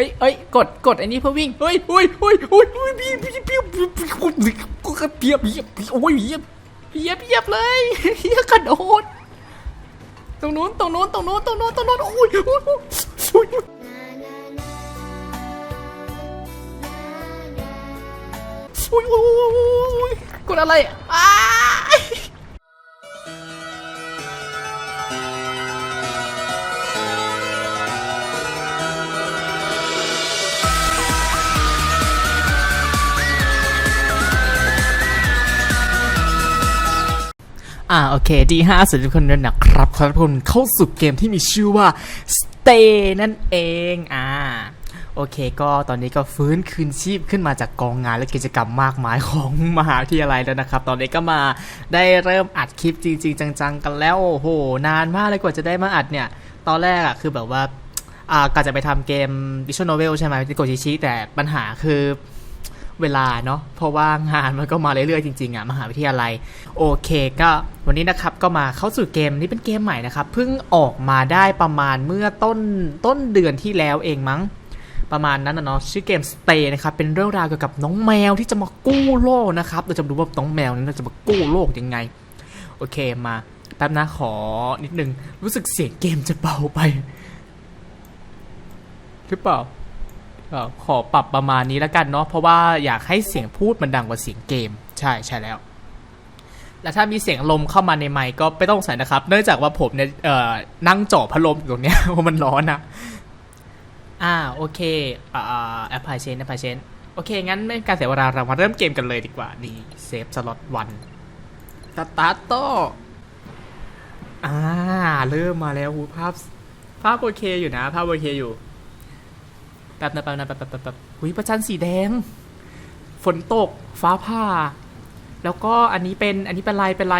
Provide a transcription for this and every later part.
อ้ยเอ้ยกดกดอันนี้เพื่อวิ่งเฮ้ยเฮ้ยเฮ้ยเฮ้ยพี่พี่พี่พี่พี่กูกระเพียบเพียบโอ้ยเพียบเพียบเพียบเลยเพียบกระโดดตรงนู้นตรงนู้นตรงนู้นตรงนู้นตรงนู้นโอ้ยโอ้ยโอ้ยโอ้ยโอ้ยกดอะไรอ้า อ่าโอเคดีห้าสวัสดีทุกคนด้วยนะครับขอรับทุกคนเข้าสู่เกมที่มีชื่อว่า Stay นั่นเองอ่าโอเค ก็ตอนนี้ก็ฟื้นคืนชีพขึ้นมาจากกองงานและกิจกรรมมากมายของมหาวิทยาลัยแล้วนะครับ ตอนนี้ก็มาได้เริ่มอัดคลิปจริง ๆ จังๆ กันแล้วโอ้โห นานมากเลยกว่าจะได้มาอัดเนี่ย ตอนแรกอะคือแบบว่าอ่ากะจะไปทำเกม Visual Novel ใช่ไหมที่โกชิชิแต่ปัญหาคือ เวลาเนาะเพราะว่างานมันก็มาเรื่อยๆจริงๆอะมหาวิทยาลัย โอเคก็วันนี้นะครับก็มาเข้าสู่เกมนี้เป็นเกมใหม่นะครับเพิ่งออกมาได้ประมาณเมื่อต้นต้นเดือนที่แล้วเองมั้งประมาณนั้นนะเนาะชื่อเกม Stay นะครับเป็นเรื่องราวเกี่ยวกับน้องแมวที่จะมากู้โลกนะครับเราจะมาดูว่าน้องแมวนั้นจะมากู้โลกยังไง โอเคมาแป๊บนะขอนิดนึงรู้สึกเสียงเกมจะเบาไปหรือเปล่า ก็ขอปรับประมาณนี้แล้วกันเนาะเพราะว่าอยากให้เสียงพูดมันดังกว่าเสียงเกม ใช่ใช่แล้ว แล้วถ้ามีเสียงลมเข้ามาในไมค์ก็ไม่ต้องใส่นะครับ เนื่องจากว่าผมเนี่ยเอ่อนั่งจ่อพัดลมอยู่ตรงเนี้ยเพราะมันร้อนนะอ่าโอเคอ่าแอปพลายเชนแอปพลายเชนโอเค งั้นไม่เป็นการเสียเวลาเรามาเริ่มเกมกันเลยดีกว่านี่เซฟสล็อตวันสตาร์ทโตอ่าเริ่มมาแล้วหูภาพภาพโอเคอยู่นะ ภาพโอเคอยู่ แป๊บนะแป๊บนะแป๊บแป๊บแป๊บแป๊บหุยประจันสีแดง ฝนตกฟ้าผ่า แล้วก็อันนี้เป็นอันนี้เป็นไรเป็นไร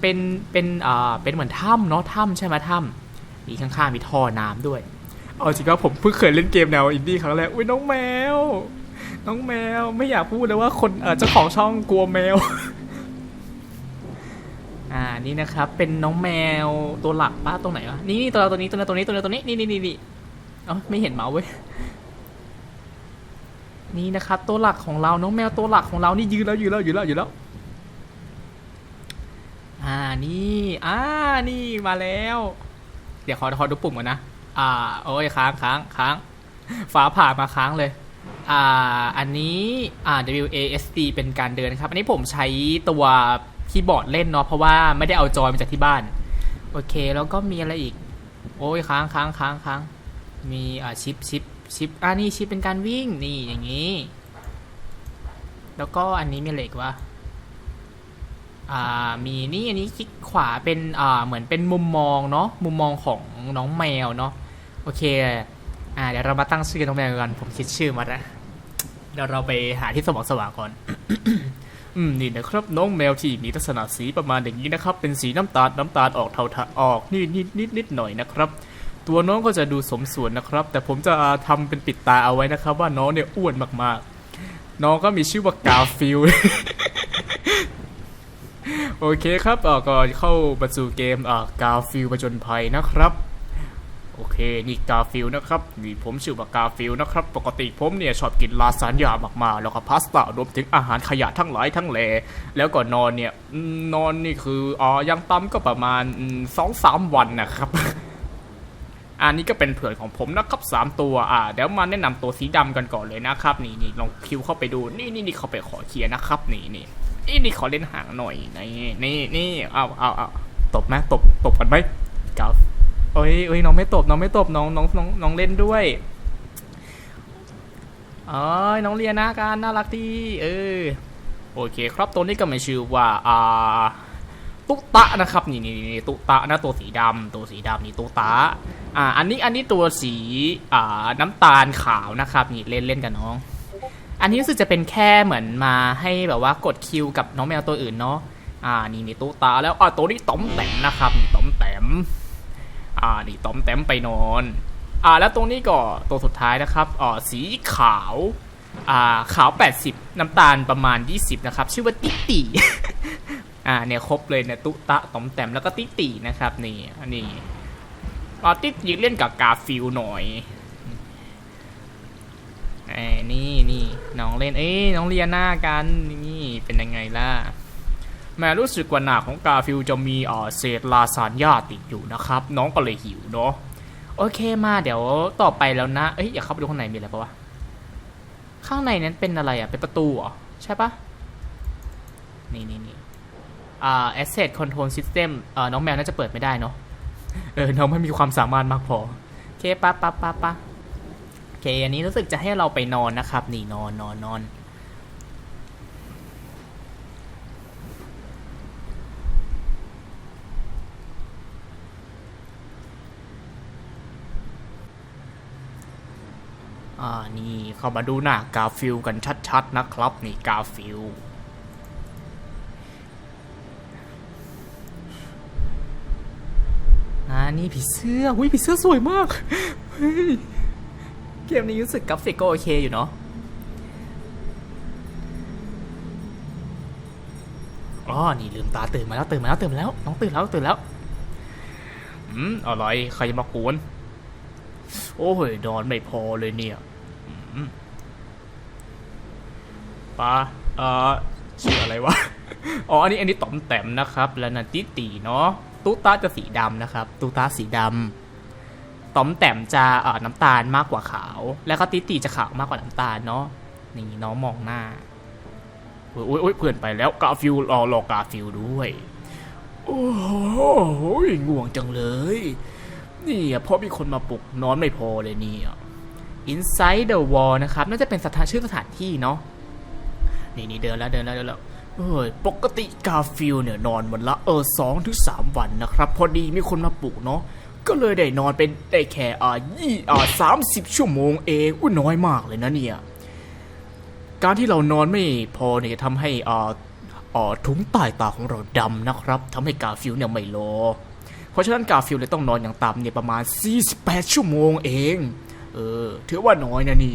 เป็นเป็นอ่าเป็นเหมือนถ้ำเนาะถ้ำใช่ไหมถ้ำมีข้างๆมีท่อน้ำด้วยเอาจริงว่าผมเพิ่งเคยเล่นเกมแนวอินดี้ครั้งแรกอุ้ยน้องแมว น้องแมวไม่อยากพูดเลยว่าคนเออเจ้าของช่องกลัวแมวอ่านี่นะครับ เป็นน้องแมวตัวหลักป้าตรงไหนวะนี่นี่ตัวตัวนี้ตัวนี้ตัวนี้ตัวนี้ตัวนี้นี่นี่นี่นี่เอ้าไม่เห็นเมาส์เว้ย นี่นะครับตัวหลักของเราน้องแมวตัวหลักของเรานี่ยืนแล้วยืนแล้วยืนแล้วยืนแล้วอ่านี่อ่านี่มาแล้ว เดี๋ยวขอขอดูปุ่มก่อนนะอ่าโอ้ยค้างค้างค้างฟ้าผ่ามาค้างเลยอ่าอันนี้อ่า W A S D เป็นการเดินครับ อันนี้ผมใช้ตัวคีย์บอร์ดเล่นเนาะเพราะว่าไม่ได้เอาจอยมาจากที่บ้าน โอเคแล้วก็มีอะไรอีก โอ้ยค้างค้างค้างค้างมีอ่าชิปชิป ชิปอ่านี่ชิปเป็นการวิ่งนี่อย่างนี้ แล้วก็อันนี้มีเหล็กวะอ่ามีนี่อันนี้คลิกขวาเป็นอ่าเหมือนเป็นมุมมองเนาะมุมมองของน้องแมวเนาะโอเคอ่าเดี๋ยวเรามาตั้งชื่อน้องแมวกันผมคิดชื่อมาแล้วเดี๋ยวเราไปหาที่สมองสว่างก่อนอืมนี่นะครับน้องแมวที่มีลักษณะสีประมาณอย่างนี้นะครับ เป็นสีน้ำตาลน้ำตาลออกเทาๆออกนี่นิดนิดนิดหน่อยนะครับ ตัวน้องก็จะดูสมส่วนนะครับ แต่ผมจะทำเป็นปิดตาเอาไว้นะครับ ว่าน้องเนี่ยอ้วนมากๆ น้องก็มีชื่อว่ากาฟิลโอเคครับเอ่อก็เข้ามาสู่เกมอ่ากาฟิลประจนภัยนะครับโอเค นี่กาฟิลนะครับ นี่ผมชื่อว่ากาฟิลนะครับ ปกติผมเนี่ยชอบกินลาซานญ่ามากๆ แล้วก็พาสต้ารวมถึงอาหารขยะทั้งหลายทั้งแหล่แล้วก็นอนเนี่ยนอนนี่คืออ่ายังต่ำก็ประมาณสองสามวันนะครับ อันนี้ก็เป็นเผื่อนของผมนะครับสามตัวอ่าเดี๋ยวมาแนะนำตัวสีดำกันก่อนเลยนะครับนี่นี่ลองคิวเข้าไปดูนี่นี่นี่เขาไปขอเคลียร์นะครับนี่นี่นี่นี่ขอเล่นห่างหน่อยนี่นี่นี่เอาเอาเอาตบไหมตบตบกันไหมกาฟโอ้ยโอ้ยน้องไม่ตบน้องไม่ตบน้องน้องน้องน้องเล่นด้วยเอ้ยน้องเรียนนะการน่ารักดีเออโอเค ครับตัวนี้ก็ไม่ชื่อว่าอ่า ตุ๊ตะนะครับนี่นี่นี่ตุ๊ตะนะตัวสีดำตัวสีดำนี่ตุ๊ตะอ่าอันนี้อันนี้ตัวสีอ่าน้ำตาลขาวนะครับนี่เล่นเล่นกับน้อง อันนี้รู้สึกจะเป็นแค่เหมือนมาให้แบบว่ากดคิวกับน้องแมวตัวอื่นเนาะอ่านี่นี่ตุ๊ตะแล้วอ่าตัวนี้ต้อมแต้มนะครับนี่ต้อมแต้มอ่านี่ต้อมแต้มไปนอนอ่าแล้วตรงนี้ก็ตัวสุดท้ายนะครับอ่าสีขาวอ่าขาว 80 น้ำตาลประมาณ 20 นะครับ ชื่อว่าติ๊ติ อ่าเนี่ยครบเลยเนี่ยตุตะตอมแต้มแล้วก็ติตินะครับนี่อันนี้ออติยิงเล่นกับกาฟิลหน่อยไอ้นี่นี่น้องเล่นเอ้ยน้องเรียนหน้ากันนี่เป็นยังไงล่ะแม่รู้สึกว่าหน้าของกาฟิลจะมีเอ่อเศษลาซานญาติดอยู่นะครับ น้องก็เลยหิวเนาะโอเคมาเดี๋ยวต่อไปแล้วนะเอ้ยอย่าเข้าไปดูข้างในมีอะไรปะวะข้างในนั้นเป็นอะไรอะเป็นประตูเหรอใช่ปะนี่นี่นี่ อ่า asset control system เอ่อน้องแมวน่าจะเปิดไม่ได้เนาะเออน้องไม่มีความสามารถมากพอโอเคปะปะปะปะโอเคอันนี้รู้สึกจะให้เราไปนอนนะครับ นี่นอนนอนนอนอ่านี่เข้ามาดูหน้ากาฟิลกันชัดๆนะครับ นี่กาฟิล นี่ผีเสื้อหุ้ยผีเสื้อสวยมากเฮ้ยเกมนี้รู้สึกกราฟิกก็โอเคอยู่เนาะอ๋อ นี่ลืมตาตื่นมาแล้วตื่นมาแล้วตื่นมาแล้ว น้องตื่นแล้วตื่นแล้ว อืมอะไรใครจะมากวน โอ้ยนอนไม่พอเลยเนี่ยอืมปาเอ่อชื่ออะไรวะ อ๋อ อันนี้อันนี้ต่อมแต้มนะครับ แล้วนันติตีเนาะ ตุ๊ตาจะสีดำนะครับ ตุ๊ตาสีดำตอมแต้มจะเอ่อน้ำตาลมากกว่าขาว แล้วก็ติตีจะขาวมากกว่าน้ำตาลเนาะนี่น้องมองหน้าโอ้ยโอ้ยเพื่อนไปแล้วกาฟิลรอรอกาฟิลด้วย โอ้โหง่วงจังเลย นี่เพราะมีคนมาปลุกนอนไม่พอเลยเนี่ย Inside the Wall นะครับ น่าจะเป็นสถานชื่อสถานที่เนาะนี่นี่เดินแล้วเดินแล้วเดินแล้ว เอ้ยปกติกาฟิลเนี่ยนอนวันละเออสองถึงสามวันนะครับ พอดีมีคนมาปลุกเนาะก็เลยได้นอนเป็นได้แค่อ่ายี่อ่าสามสิบชั่วโมงเองอุ้ยน้อยมากเลยนะเนี่ยการที่เรานอนไม่พอเนี่ยทำให้อ่าอ่าถุงใต้ตาของเราดำนะครับทำให้กาฟิลเนี่ยไม่รอเพราะฉะนั้นกาฟิลเลยต้องนอนอย่างต่ำเนี่ยประมาณ 48 ชั่วโมงเอง เออ ถือว่าน้อยนะนี่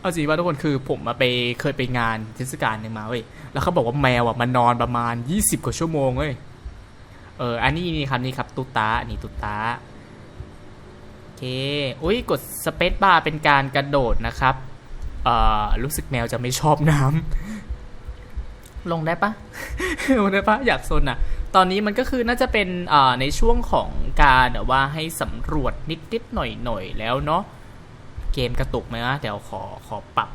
เอาจริงว่าทุกคนคือผมมาไปเคยไปงานเทศกาลหนึ่งมาเว้ยแล้วเขาบอกว่าแมวอะมันนอนประมาณ20กว่าชั่วโมงเว้ยเอออันนี้นี่ครับนี่ครับตุตาอันนี้ตุตาโอเคอุ้ยกดสเปซบาร์เป็นการกระโดดนะครับเอ่อรู้สึกแมวจะไม่ชอบน้ำลงได้ปะลงได้ปะอยากโซนอะ ตอนนี้มันก็คือน่าจะเป็นเอ่อในช่วงของการแบบว่าให้สำรวจนิดๆหน่อยๆแล้วเนาะเกมกระตุกไหมนะเดี๋ยวขอขอปรับ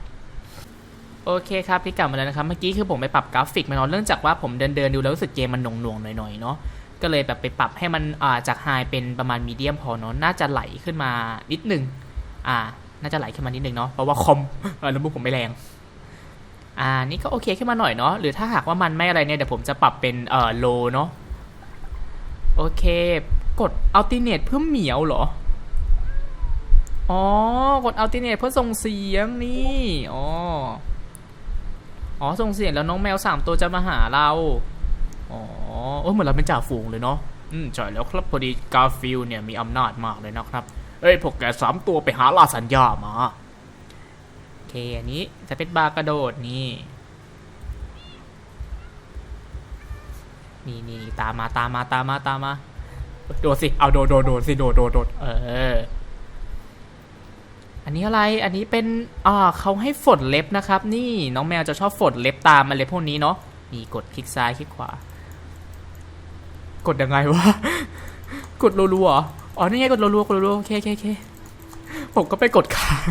โอเคครับพี่กลับมาแล้วนะครับ เมื่อกี้คือผมไปปรับกราฟิกมาเนาะเนื่องจากว่าผมเดินเดินดูแล้วรู้สึกเกมมันหน่วงๆหน่อยๆเนาะก็เลยแบบไปปรับให้มันอ่าจากไฮเป็นประมาณมีเดียมพอเนาะน่าจะไหลขึ้นมานิดหนึ่งอ่า น่าจะไหลขึ้นมานิดหนึ่งเนาะเพราะว่าคอมเออโน้ตบุ๊กผมไม่แรงอ่านี่ก็โอเคขึ้นมาหน่อยเนาะหรือถ้าหากว่ามันไม่อะไรเนี่ยเดี๋ยวผมจะปรับเป็นเอ่อโลเนาะโอเค กด alternate เพื่อเหมียวเหรอ อ๋อ กด alternate เพื่อส่งเสียงนี่ อ๋อ อ๋อ ส่งเสียงแล้วน้องแมวสามตัวจะมาหาเรา อ๋อ เออเหมือนเราเป็นจ่าฝูงเลยเนาะ อืมใช่แล้วครับพอดีกาฟิลเนี่ยมีอำนาจมากเลยนะครับ เอ้ย พวกแกสามตัวไปหาลาสัญญามา โอเค อันนี้จะเป็นบาร์กระโดดนี่ นี่นี่ตามมาตามมาตามมาตามมา โดดสิ เอาโดดโดดโดดสิ โดดโดดโดดเออ อันนี้อะไร อันนี้เป็น อ่าเขาให้ฝดเล็บนะครับ นี่น้องแมวจะชอบฝดเล็บตามมาเล็บพวกนี้เนาะ นี่กดคลิกซ้ายคลิกขวา กดยังไงวะ กดรัวๆเหรออ๋อ นี่ไงกดรัวๆกดรัวๆโอเคโอเคโอเคผมก็ไปกดค้าง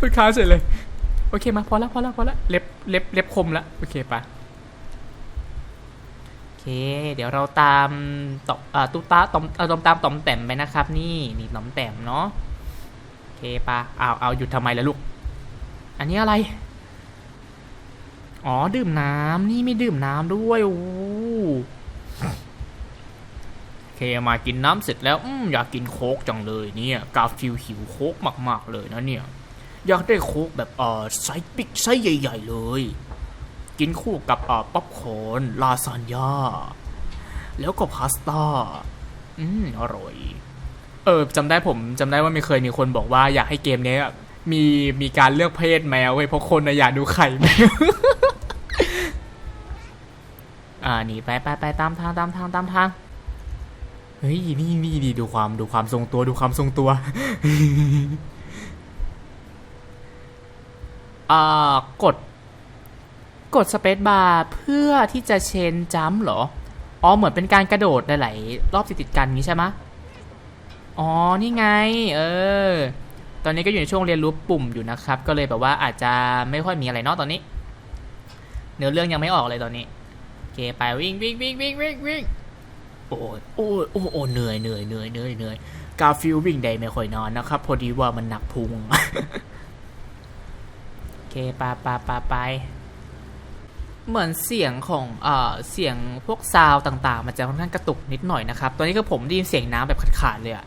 กดค้างเสร็จเลย โอเคมาพอแล้วพอแล้วพอแล้วเล็บเล็บเล็บคมล้วโอเคปะโอเคเดี๋ยวเราตามตอ่อตุ๊ตาตอมตอมตามตอมแต้มไปนะครับ นี่นี่ตอมแต้มเนาะ โอเคปะเอาเอาหยุดทำไมล่ะลูก อันนี้อะไร อ๋อดื่มน้ำนี่ไม่ดื่มน้ำด้วยโอ้โอเคมากินน้ำเสร็จแล้วอืมอยากกินโค้กจังเลยเนี่ยกาฟิลหิวโค้กมาก ๆ เลยนะเนี่ย อยากได้โค้กแบบเออไซส์ปิ๊กไซส์ใหญ่ ๆ เลย กินคู่กับเอ่อป๊อปคอร์นลาซานญ่าแล้วก็พาสต้า อืม อร่อย เออจำได้ผมจำได้ว่ามีเคยมีคนบอกว่าอยากให้เกมนี้มีมีการเลือกเพศแมวเว้ยเพราะคนนะอยากดูไข่แมวอ่าหนีไปไปไปตามทางตามทางตามทางเฮ้ยนี่นี่ดีดูความดูความทรงตัวดูความทรงตัวอ่ากด กดสเปซบาร์เพื่อที่จะเชนจัมป์เหรออ๋อเหมือนเป็นการกระโดดหลายๆรอบติดๆกันงี้ใช่ไหม อ๋อ นี่ไง เออ ตอนนี้ก็อยู่ในช่วงเรียนรู้ปุ่มอยู่นะครับ ก็เลยแบบว่าอาจจะไม่ค่อยมีอะไรเนอกตอนนี้ เนื้อเรื่องยังไม่ออกเลยตอนนี้โอเคไปวิ่งวิ่งวิ่งวิ่งวิ่งวิ่งโอ้ยโอ้ยโอ้ยโอ้ยเหนื่อยเหนื่อยเหนื่อยเหนื่อยเหนื่อยกาฟิลวิ่งได้ไม่ค่อยนอนนะครับ พอดีว่ามันหนักพุงโอเคไปไปไปไป เหมือนเสียงของเอ่อเสียงพวกซาวต่างๆ มันจะค่อนข้างกระตุกนิดหน่อยนะครับ ตอนนี้ก็ผมได้ยินเสียงน้ำแบบขาดๆเลยอะ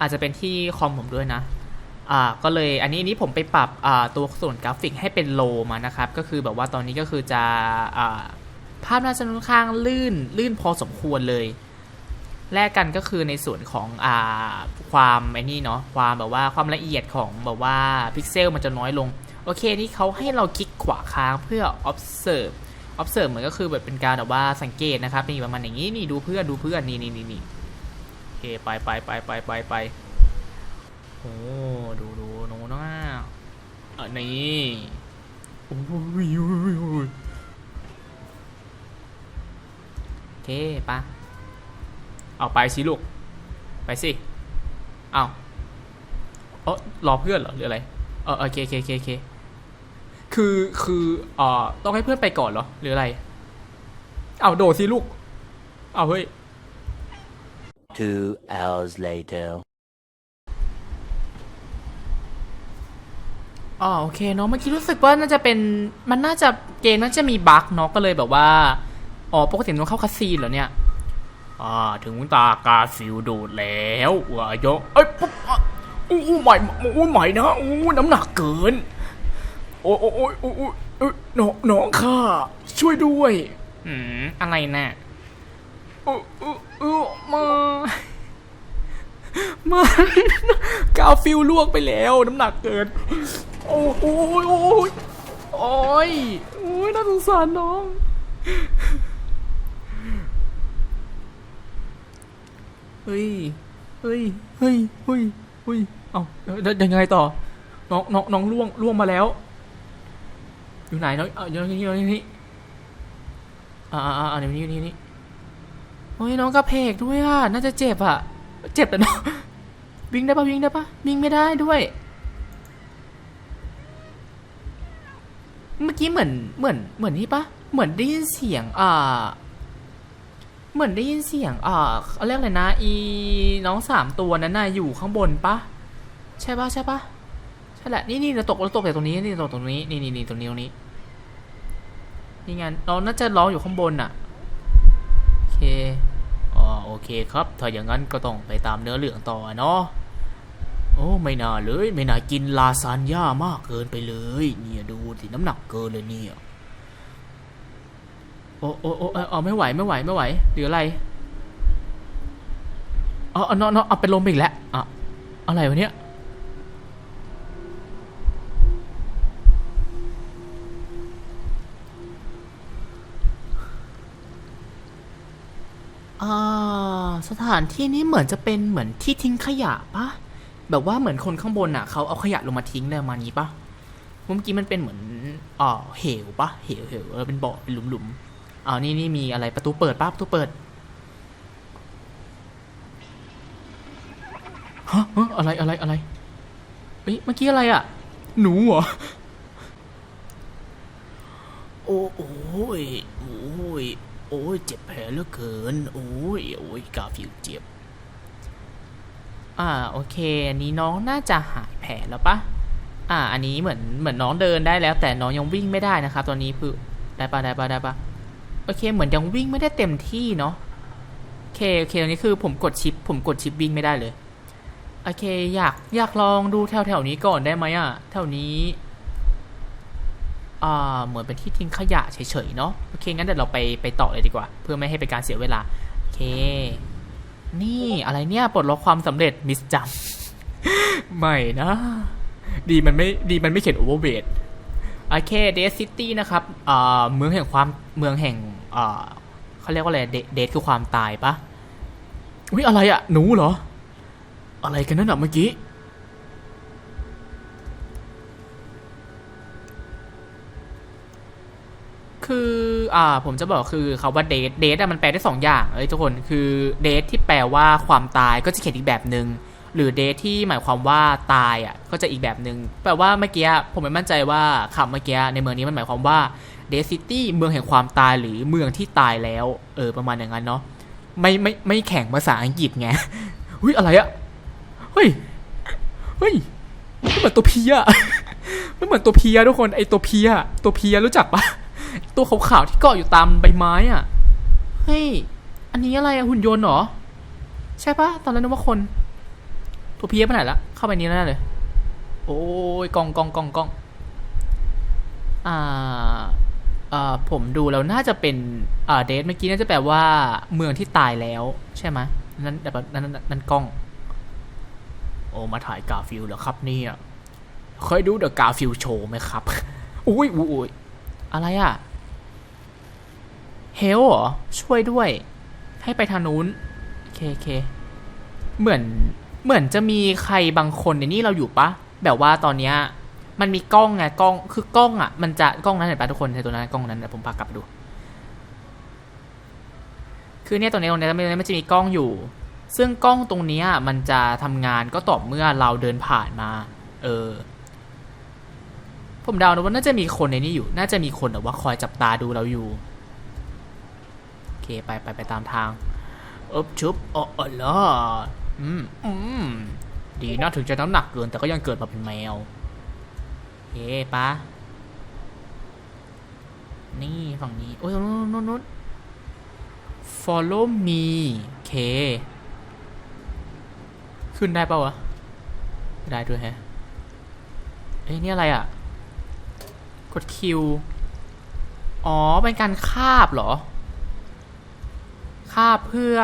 อาจจะเป็นที่คอมผมด้วยนะอ่าก็เลยอันนี้อันนี้ผมไปปรับอ่าตัวส่วนกราฟิกให้เป็นโลมานะครับ ก็คือแบบว่าตอนนี้ก็คือจะอ่าภาพน่าจะค่อนข้างลื่นลื่นพอสมควรเลยแลกกันก็คือในส่วนของอ่าความไอ้นี่เนาะความแบบว่าความละเอียดของแบบว่าพิกเซลมันจะน้อยลง โอเคนี่เขาให้เราคลิกขวาค้างเพื่อ observe observe เหมือนก็คือแบบเป็นการแบบว่าสังเกตนะครับนี่ประมาณอย่างนี้นี่ดูเพื่อนดูเพื่อนนี่นี่นี่นี่ เคไปไปไปไปไปไปโอ้ดูดูโน้นะอะนี่โอ้ยโอ้โอ้ยโอ้ยโอเคปะเอาไปสิลูก ไปสิ เอาเออรอเพื่อนเหรอหรืออะไร เออโอเคโอเคโอเคโอเคคือคือเอ่อต้องให้เพื่อนไปก่อนเหรอหรืออะไร เอาโดดสิลูก เอาเฮ้ย Two hours later. อ๋อโอเคเนาะเมื่อกี้รู้สึกว่าน่าจะเป็นมันน่าจะเกมน่าจะมีบั๊กเนาะก็เลยแบบว่า อ๋อปกติมันต้องเข้าคาซีนเหรอเนี่ยอ่าถึงตากาฟิลโดดแล้ววายกเอ้ยปุ๊บอะอู้อู้ใหม่อู้ใหม่นะอู้น้ำหนักเกิน โอ้โอ้โอ้โอ้โอ้เอ้ยน้องน้องข้าช่วยด้วย อืมอะไรน่ะเออเออเออมามากาฟิลลวกไปแล้ว น้ำหนักเกิน โอ้โหโอ้ยโอ้ยโอ้ยน่าสงสารน้อง เฮ้ย เฮ้ย เฮ้ย เฮ้ย เฮ้ย เอาแล้วยังไงต่อ น้อง น้อง น้องล่วง ล่วงมาแล้ว อยู่ไหนน้อง เอาอยู่นี่อยู่นี่อ่าอ่าอ่าเดี๋ยวนี้อยู่นี่นี่ เฮ้ยน้องกระเพกด้วยอะ น่าจะเจ็บอะ เจ็บแต่น้องวิ่งได้ปะวิ่งได้ปะวิ่งไม่ได้ด้วย เมื่อกี้เหมือนเหมือนเหมือนนี่ปะเหมือนได้ยินเสียงอ่า เหมือนได้ยินเสียงอ่าเขาเรียกอะไรนะ อีน้องสามตัวนั้นน่ะอยู่ข้างบนปะใช่ปะใช่ปะใช่แหละนี่นี่เราตกเราตกแต่ตรงนี้นี่ตกตรงนี้นี่นี่นี่ตรงนี้ตรงนี้นี่ไงเราน่าจะร้องอยู่ข้างบนอะ โอเค โอเคครับ ถ้าอย่างนั้นก็ต้องไปตามเนื้อเรื่องต่อเนาะโอ้ไม่น่าเลย ไม่น่ากินลาซานญ่ามากเกินไปเลย เนี่ยดูสิน้ำหนักเกินเลยเนี่ยโอ้โอ้โอ้เออเอาไม่ไหวไม่ไหวไม่ไหวหรืออะไรอ๋อเอาเนาะเนาะเอาเป็นลมอีกแล้วอะอะไรวะเนี่ย สถานที่นี้เหมือนจะเป็นเหมือนที่ทิ้งขยะปะแบบว่าเหมือนคนข้างบนอะเขาเอาขยะลงมาทิ้งได้ประมาณนี้ปะเมื่อกี้มันเป็นเหมือนอ่าเหวปะเหวเหวเออเป็นบ่อเป็นหลุมหลุมอ่านี่นี่มีอะไรประตูเปิดปะประตูเปิดฮะฮะอะไรอะไรอะไรเอ้ยเมื่อกี้อะไรอะ หนูเหรอโอ้โอ้ยโอ้ย โอ้ยเจ็บแผลเหลือเกิน โอ้ยโอ้ยกาฟิวเจ็บ อ่าโอเค อันนี้น้องน่าจะหายแผลแล้วปะอ่า อันนี้เหมือนเหมือนน้องเดินได้แล้ว แต่น้องยังวิ่งไม่ได้นะครับตอนนี้คือได้ปะได้ปะได้ปะโอเค เหมือนยังวิ่งไม่ได้เต็มที่เนาะโอเคโอเคตอนนี้คือผมกดชิป ผมกดชิปวิ่งไม่ได้เลยโอเค อยากอยากลองดูแถวแถวนี้ก่อนได้ไหมอะแถวนี้ เหมือนเป็นที่ทิ้งขยะเฉยๆเนาะโอเคงั้นเดี๋ยวเราไปไปต่อเลยดีกว่า เพื่อไม่ให้เป็นการเสียเวลาโอเค นี่อะไรเนี่ยปลดล็อกความสำเร็จมิสจัมไม่นะ ดีมันไม่ดีมันไม่เขียนโอเวอร์เวทโอเคเดสซิตี้นะครับเมืองแห่งความเมืองแห่งเขาเรียกว่าอะไรเดทคือความตายปะอุ้ยอะไรอะหนูเหรอ อะไรกันนั่นอะเมื่อกี้ คืออ่าผมจะบอกคือคาว่าเดทเดทอะมันแปลได้สองอย่างเอ้ยทุกคนคือเดทที่แปลว่าความตายก็จะเขียนอีกแบบหนึ่งหรือเดทที่หมายความว่าตายอะก็จะอีกแบบหนึ่งแปลว่าเมื่อกี้ผมไม่มั่นใจว่าคำเมื่อกี้ในเมืองนี้มันหมายความว่าเดทซิตี้เมืองแห่งความตายหรือเมืองที่ตายแล้วเออประมาณอย่างนั้นเนาะไม่ไม่ไม่แข่งภาษาอังกฤษไงอุ้ยอะไรอะเฮ้ยเฮ้ยมันเหมือนตัวพียมันเหมือนตัวพียทุกคนไอตัวพียตัวพียรู้จักปะ ตัวขาวๆที่เกาะอยู่ตามใบไม้อะเฮ้ย อันนี้อะไรอะหุ่นยนต์เหรอ ใช่ปะตอนแรกนึกว่าคน ตัวเพียไปไหนละเข้าไปนี้แล้วเลย โอ้ยกองกองกองกองอ่าอ่าผมดูแล้วน่าจะเป็นอ่าเดทเมื่อกี้น่าจะแปลว่า เมืองที่ตายแล้ว ใช่ไหมนั่นแบบนั้นนั่นนั่นกล้อง โอ้มาถ่ายกาฟิลเหรอครับเนี่ยเคยดูเดอะกาฟิลโชว์ไหมครับ อุ้ยอุ้ยอุ้ยอะไรอะ เฮลหรอ ช่วยด้วย ให้ไปทางนู้นโอเคโอเค เหมือน เหมือนจะมีใครบางคนในนี่เราอยู่ปะ แบบว่าตอนเนี้ยมันมีกล้องไงกล้อง คือกล้องอะ มันจะกล้องนั้นเห็นปะทุกคนในตัวนั้นกล้องนั้นเดี๋ยวผมพากลับไปดู คือเนี่ยตรงนี้ตรงนี้มันมันจะมีกล้องอยู่ ซึ่งกล้องตรงนี้มันจะทำงานก็ต่อเมื่อเราเดินผ่านมา เออ ผมเดานะว่าน่าจะมีคนในนี้อยู่ น่าจะมีคนแบบว่าคอยจับตาดูเราอยู่ เคไปไปไปตามทางอบชุบอ๋ออ๋อเหรออืมอืมดีนะถึงจะน้ำหนักเกินแต่ก็ยังเกิดมาเป็นแมวเฮ้ปะนี่ฝั่งนี้ โอ้ยนู้นนู้นนู้น follow me เค ขึ้นได้ปะวะ ได้ด้วยแฮะ เอ้ยนี่อะไรอะ กดคิว อ๋อ เป็นการคาบเหรอ คาบเพื่อ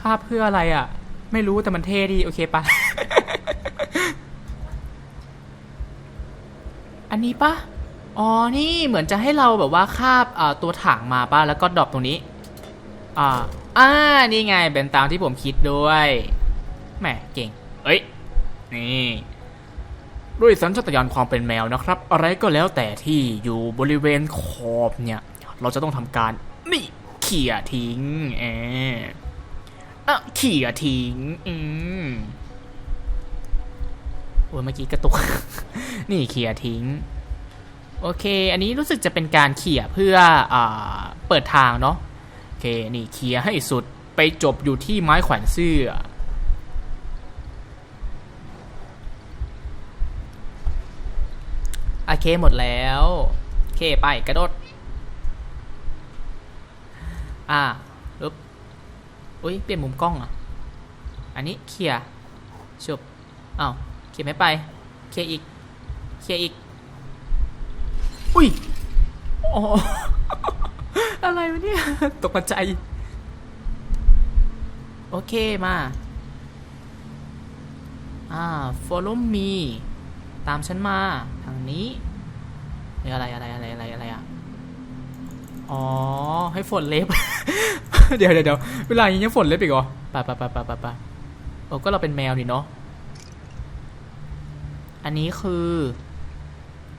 คาบเพื่ออะไรอะ ไม่รู้แต่มันเท่ดี โอเคปะอันนี้ปะอ๋อ นี่เหมือนจะให้เราแบบว่าคาบตัวถังมาปะแล้วก็ดรอปตรงนี้ อ่า อ่า นี่ไง เป็นตามที่ผมคิดด้วย แหม เก่ง เอ้ย นี่ ด้วยสัญชาตญาณความเป็นแมวนะครับ อะไรก็แล้วแต่ที่อยู่บริเวณขอบเนี่ย เราจะต้องทำการ นี่ เขี่ยทิ้งเอออะเขี่ยทิ้ง อืมโอ้ยเมื่อกี้กระตุก นี่เขี่ยทิ้ง โอเค อันนี้รู้สึกจะเป็นการเขี่ยเพื่ออ่าเปิดทางเนาะโอเค นี่เขี่ยให้สุดไปจบอยู่ที่ไม้แขวนเสื้อโอเคหมดแล้ว โอเค ไปกระโดด อ่าลบอุ้ยเปลี่ยนมุมกล้องอะอันนี้เคลียร์ชุบอ้าวเคลียร์ไม่ไป เคลียร์อีก เคลียร์อีก อุ้ยอ๋ออะไรวะเนี่ย ตกใจ โอเคมา อ่า follow me ตามฉันมา ทางนี้ อะไรอะไรอะไรอะไรอะไรอะ อ๋อ ให้ฝนเล็บ เดี๋ยวเดี๋ยวเดี๋ยวเวลาอย่างนี้ยังฝนเล็บอีกเหรอไปไปไปไปไปไปโอ้ก็เราเป็นแมวนี่เนาะ อันนี้คือ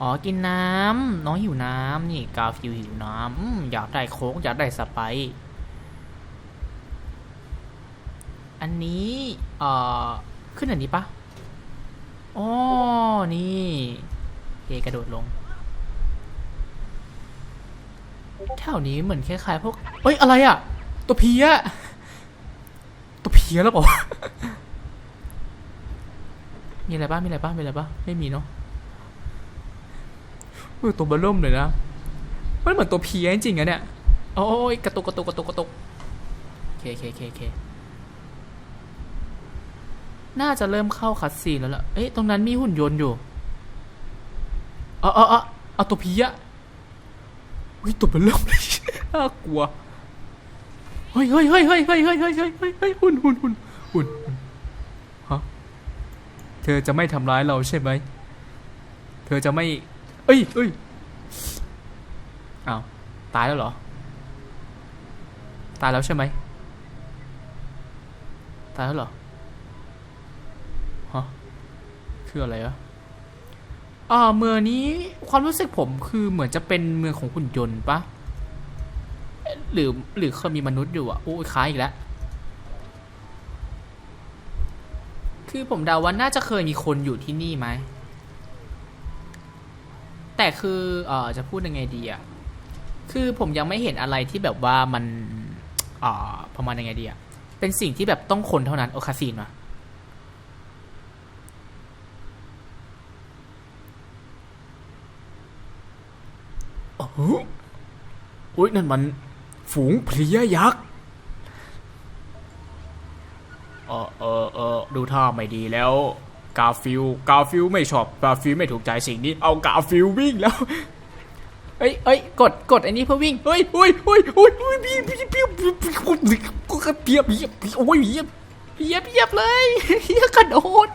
อ๋อ กินน้ำน้องหิวน้ำนี่ กาฟิวหิวน้ำอืมอยากได้โค้กอยากได้สไปอันนี้ เอ่อ ขึ้นอันนี้ปะอ๋อ นี่เอกระโดดลง แถวนี้เหมือนคล้ายๆพวกเอ้ยอะไรอะตัวเพี้ยตัวเพี้ยแล้วเปล่ามีอะไรบ้างมีอะไรบ้างมีอะไรบ้างไม่มีเนาะเออตัวเบลล่มเลยนะมันเหมือนตัวเพี้ยจริงๆอะเนี่ยโอ้ยกระตุกกระตุกกระตุกกระตุกเคเคเคเคน่าจะเริ่มเข้าคัดซีนแล้วล่ะเอ๊ะตรงนั้นมีหุ่นยนต์อยู่เอ๋อเอ๋อเอตัวพีอะ วิตัวเป็นเริ่มเลยน่ากลัว เฮ้ยเฮ้ยเฮ้ยเฮ้ยเฮ้ยเฮ้ยเฮ้ยเฮ้ยเฮ้ยเฮ้ยหุ่นหุ่นหุ่นหุ่นหุ่นฮะ เธอจะไม่ทำร้ายเราใช่ไหม เธอจะไม่ เอ้ยเอ้ยอ้าว ตายแล้วเหรอ ตายแล้วใช่ไหม ตายแล้วเหรอ ฮะ คืออะไรอะ อ่าเมืองนี้ความรู้สึกผมคือเหมือนจะเป็นเมืองของหุ่นยนต์ปะหรือหรือเคยมีมนุษย์อยู่อะโอ้ยคล้ายอีกแล้วคือผมเดาว่าน่าจะเคยมีคนอยู่ที่นี่ไหมแต่คือเอ่อจะพูดยังไงดีอะคือผมยังไม่เห็นอะไรที่แบบว่ามันเอ่อประมาณยังไงดีอะเป็นสิ่งที่แบบต้องคนเท่านั้นโอคาซีนมา โอ้โหอุ๊ยนั่นมันฝูงเพลียยักษ์เออเออเออดูท่าไม่ดีแล้ว กาฟิลกาฟิลไม่ชอบกาฟิลไม่ถูกใจสิ่งนี้ เอากาฟิลวิ่งแล้วเอ้ยเอ้ยกดกดอันนี้เพื่อวิ่งเฮ้ยเฮ้ยเฮ้ยเฮ้ยเฮ้ยพี่พี่พี่พี่พี่ก็กระเพียบเพียบโอ้ยเพียบเพียบเพียบเลยเฮียกระโดด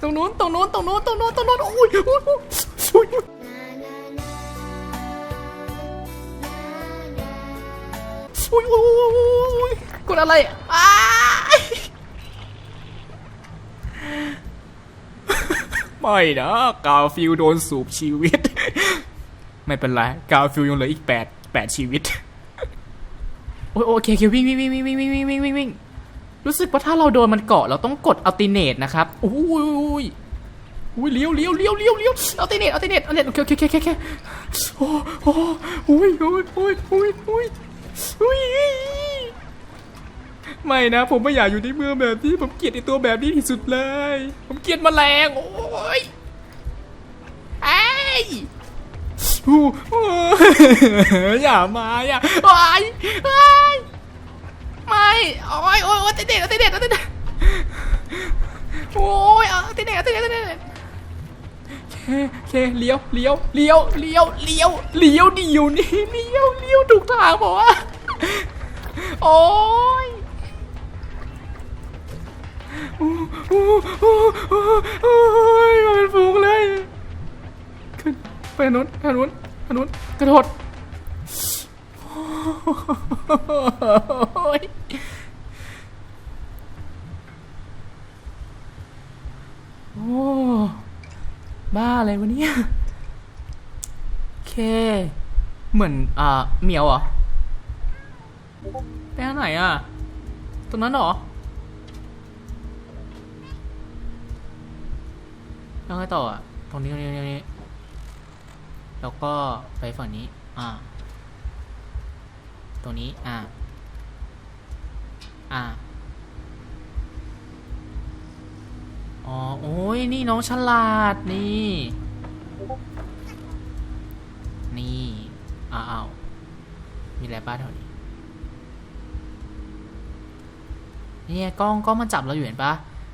ตรงนู้นตรงนู้นตรงนู้นตรงนู้นตรงนู้นโอ้ยโอ้ยโอ้ยโอ้ย อ้ยโอ้ยโอ้ยกดอะไรอ้าไม่นะกาฟิลโดนสูบชีวิต ไม่เป็นไรกาฟิลยังเหลืออีกแปดแปดชีวิตโอ้ยโอเคโอเควิ่งวิ่งวิ่งวิ่งวิ่งวิ่งวิ่งวิ่งวิ่งวิ่งรู้สึกว่าถ้าเราโดนมันเกาะเราต้องกดอัลติเนตนะครับโอ้ยอุ้ยอุ้ยเลี้ยวเลี้ยวเลี้ยวเลี้ยวเลี้ยวอัลติเนตอัลติเนตอัลติเนตโอเคโอเคโอเคโอเคโอ้โอ้อุ้ยอุ้ยอุ้ยอุ้ยอุ้ยอุ้ย ไม่นะ ผมไม่อยากอยู่ในเมืองแบบนี้ ผมเกลียดไอตัวแบบนี้ที่สุดเลย ผมเกลียดแมลงโอ้ยไอ้ยอู้หูอย่ามาอย่าไอ้ยไอ้ยไม่โอ้ยโอ้ยโอ้ยติดเด็ดติดเด็ดติดเด็ดโอ้ยเติดเด็ดติดเด็ดติดเด็ด เคโอเคเลี้ยวเลี้ยวเลี้ยวเลี้ยวเลี้ยวเลี้ยวเดียวนี่เลี้ยวเลี้ยวถูกทางบอกว่าโอ้ยโอ้โอ้โอ้โอ้โอ้ยมาเป็นฝูงเลยขึ้นไปนู้นทางนู้นทางนู้นกระโดดโอ้ยโอ้ บ้าอะไรวะเนี่ย โอเค เหมือน อ่าเหมียวเหรอไปทางไหนอะ ตรงนั้นเหรอแล้วไงต่ออะ ตรงนี้ตรงนี้ตรงนี้ แล้วก็ไปฝั่งนี้ อ่า ตรงนี้ อ่า อ่า อ๋อ โอ้ยนี่น้องฉลาดนี่ นี่อ้าวอ้ามีอะไรบ้างแถวนี้เนี่ยกล้องกล้องมันจับเราอยู่เห็นปะ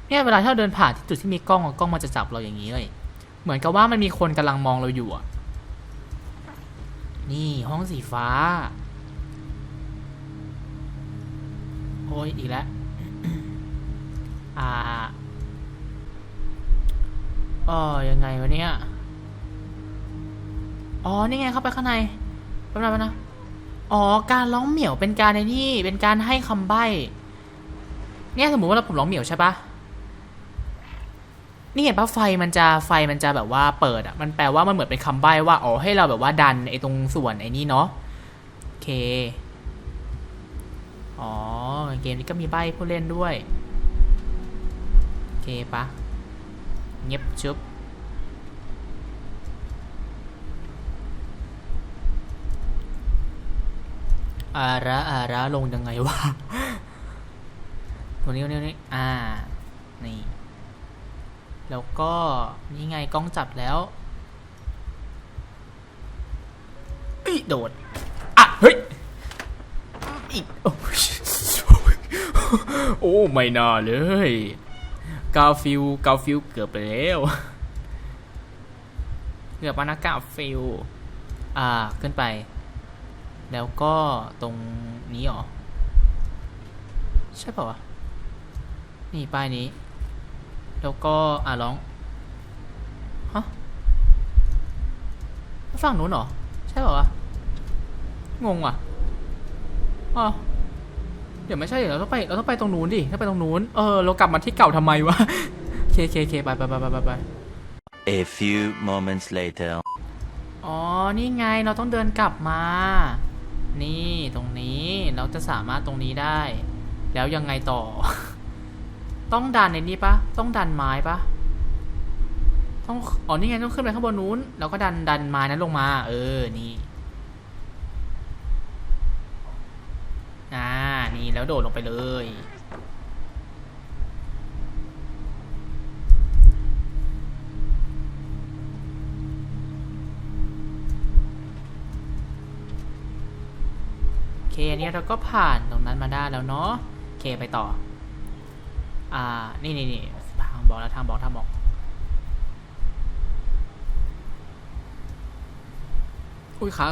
เนี่ยเวลาที่เราเดินผ่านที่จุดที่มีกล้องกล้องมันจะจับเราอย่างนี้เลย เหมือนกับว่ามันมีคนกำลังมองเราอยู่อะนี่ห้องสีฟ้า โอ้ยอีกแล้ว อ่า อ๋อยังไงวะเนี่ยอ๋อ นี่ไงเข้าไปข้างในแป๊บนึงแป๊บนะ อ๋อ การร้องเหมียวเป็นการในนี่ เป็นการให้คำใบ้ เนี่ยสมมติว่าเราผมร้องเหมียวใช่ปะนี่เห็นปะไฟมันจะไฟมันจะแบบว่าเปิดอะ มันแปลว่ามันเหมือนเป็นคำใบ้ว่า อ๋อ ให้เราแบบว่าดันไอ้ตรงส่วนไอ้นี่เนาะ โอเค อ๋อ เกมนี้ก็มีใบ้ผู้เล่นด้วย โอเคปะ เงียบชุบอาระอาระลงยังไงวะตรงนี้ตรงนี้นี้อ่า นี่ แล้วก็นี่ไงกล้องจับแล้วอ้ยโดด อะ เฮ้ยอีกโอ้ยโอ้ไม่น่าเลย กาฟิลกาฟิลเกือบไปแล้วเกือบมานะกาฟิลอ่าขึ้นไป แล้วก็ตรงนี้หรอ ใช่ป่าวะนี่ป้ายนี้ แล้วก็อ่าร้องฮะฝั่งนู้นเหรอ ใช่ป่าวะงงว่ะอ๋อ เดี๋ยวไม่ใช่เดี๋ยวเราต้องไปเราต้องไปตรงนู้นดิถ้าไปตรงนู้นเออเรากลับมาที่เก่าทำไมวะเคเคเคไปไปไปไปไปไป A few moments later. อ๋อ นี่ไงเราต้องเดินกลับมา นี่ตรงนี้เราจะสามารถตรงนี้ได้ แล้วยังไงต่อ ต้องดันในนี้ปะต้องดันไม้ปะต้องอ๋อนี่ไงต้องขึ้นไปข้างบนนู้น แล้วก็ดันดันไม้นั้นลงมา เออนี่อ่า นี่แล้วโดดลงไปเลย โอเคอันนี้เราก็ผ่านตรงนั้นมาได้แล้วเนาะโอเคไปต่อ อ่า นี่นี่นี่ทางบอกแล้วทางบอกทางบอกอุ้ยขา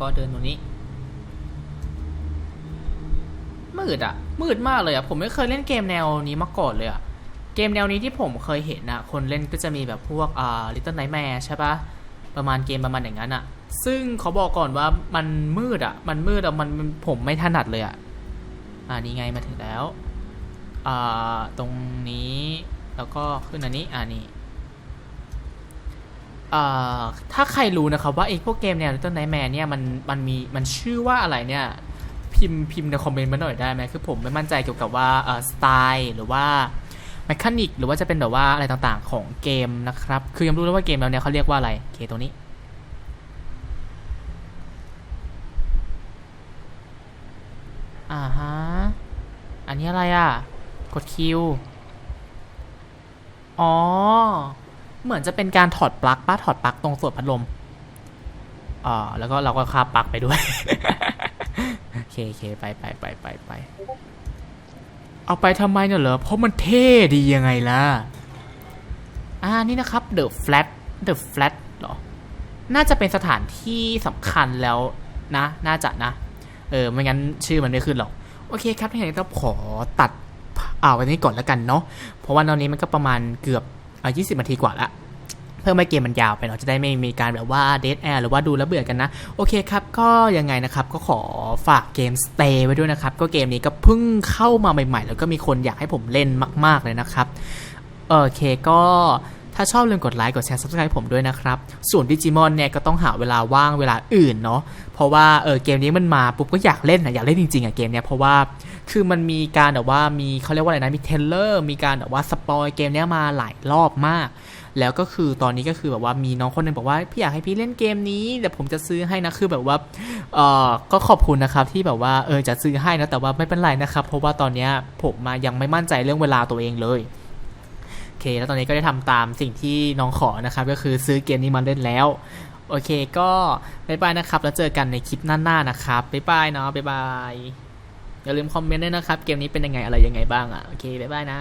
ก็เดินตรงนี้ มืดอะมืดมากเลยอะผมไม่เคยเล่นเกมแนวนี้มาก่อนเลยอะเกมแนวนี้ที่ผมเคยเห็นอะคนเล่นก็จะมีแบบพวกอ่า Little Nightmare ใช่ปะประมาณเกมประมาณอย่างนั้นอะซึ่งเขาบอกก่อนว่ามันมืดอะมันมืดอะมันผมไม่ถนัดเลยอะอ่านี่ไงมาถึงแล้วอ่าตรงนี้แล้วก็ขึ้นอันนี้อ่านี่ ถ้าใครรู้นะครับว่าไอ้พวกเกมแนว Little Nightmare เนี่ยมันมันมีมันชื่อว่าอะไรเนี่ยพิมพ์พิมพ์ในคอมเมนต์มาหน่อยได้ไหมคือผมไม่มั่นใจเกี่ยวกับว่าสไตล์หรือว่าแมคานิกหรือว่าจะเป็นแบบว่าอะไรต่างๆของเกมนะครับ คือยังรู้เลยว่าเกมแล้วเนี่ยเขาเรียกว่าอะไรเคตรงนี้อ่าฮะ อันนี้อะไรอะ กดคิว อ๋อ เหมือนจะเป็นการถอดปลั๊กป้าถอดปลั๊กตรงส่วนพัดลมอ่าแล้วก็เราก็คาบปลั๊กไปด้วยโอเคโอเคไปไปไปไปไปเอาไปทำไมเนี่ยเหรอ เพราะมันเท่ดียังไงล่ะ อ่า นี่นะครับ The Flat The Flat เหรอ น่าจะเป็นสถานที่สำคัญแล้วนะ น่าจะนะ เออ ไม่งั้นชื่อมันไม่ขึ้นหรอก โอเคครับถ้าอย่างนี้ก็ขอตัด อ่าวันนี้ก่อนแล้วกันเนาะ เพราะว่าตอนนี้มันก็ประมาณเกือบ อ่สิบนาทีกว่าละเพื่อไม่เกมมันยาวไปเนาะจะได้ไม่มีการแบบว่าเดทแอร์หรือว่าดูแล้วเบื่อกันนะ โอเคครับ ก็ยังไงนะครับ ก็ขอฝากเกม Stay ไว้ด้วยนะครับ ก็เกมนี้ก็เพิ่งเข้ามาใหม่ๆ แล้วก็มีคนอยากให้ผมเล่นมาก ๆ เลยนะครับ โอเคก็ ถ้าชอบลืมกดไลค์กดแชร์ subscribe ผมด้วยนะครับ ส่วนดิจิมอนเนี่ยก็ต้องหาเวลาว่างเวลาอื่นเนาะเพราะว่าเออเกมนี้มันมาปุ๊บก็อยากเล่นนะอยากเล่นจริงๆอะเกมเนี้ยเพราะว่าคือมันมีการแบบว่ามีเขาเรียกว่าอะไรนะมีเทเลอร์มีการแบบว่าสปอยเกมเนี้ยมาหลายรอบมาก แล้วก็คือตอนนี้ก็คือแบบว่ามีน้องคนหนึงบอกว่าพี่อยากให้พี่เล่นเกมนี้เดี๋ยวผมจะซื้อให้นะคือแบบว่าเออก็ขอบคุณนะครับที่แบบว่าเออจะซื้อให้นะแต่ว่าไม่เป็นไรนะครับเพราะว่าตอนเนี้ยผมมายังไม่มั่นใจเรื่องเวลาตัวเองเลย เค แล้วตอนนี้ก็ได้ทำตามสิ่งที่น้องขอนะครับ ก็คือซื้อเกมนี้มาเล่นแล้ว โอเคก็บ๊ายบายนะครับ แล้วเจอกันในคลิปหน้าๆนะครับบ๊ายบายเนาะบ๊ายบายอย่าลืมคอมเมนต์ด้วยนะครับ เกมนี้เป็นยังไงอะไรยังไงบ้างอะโอเคบ๊ายบายนะ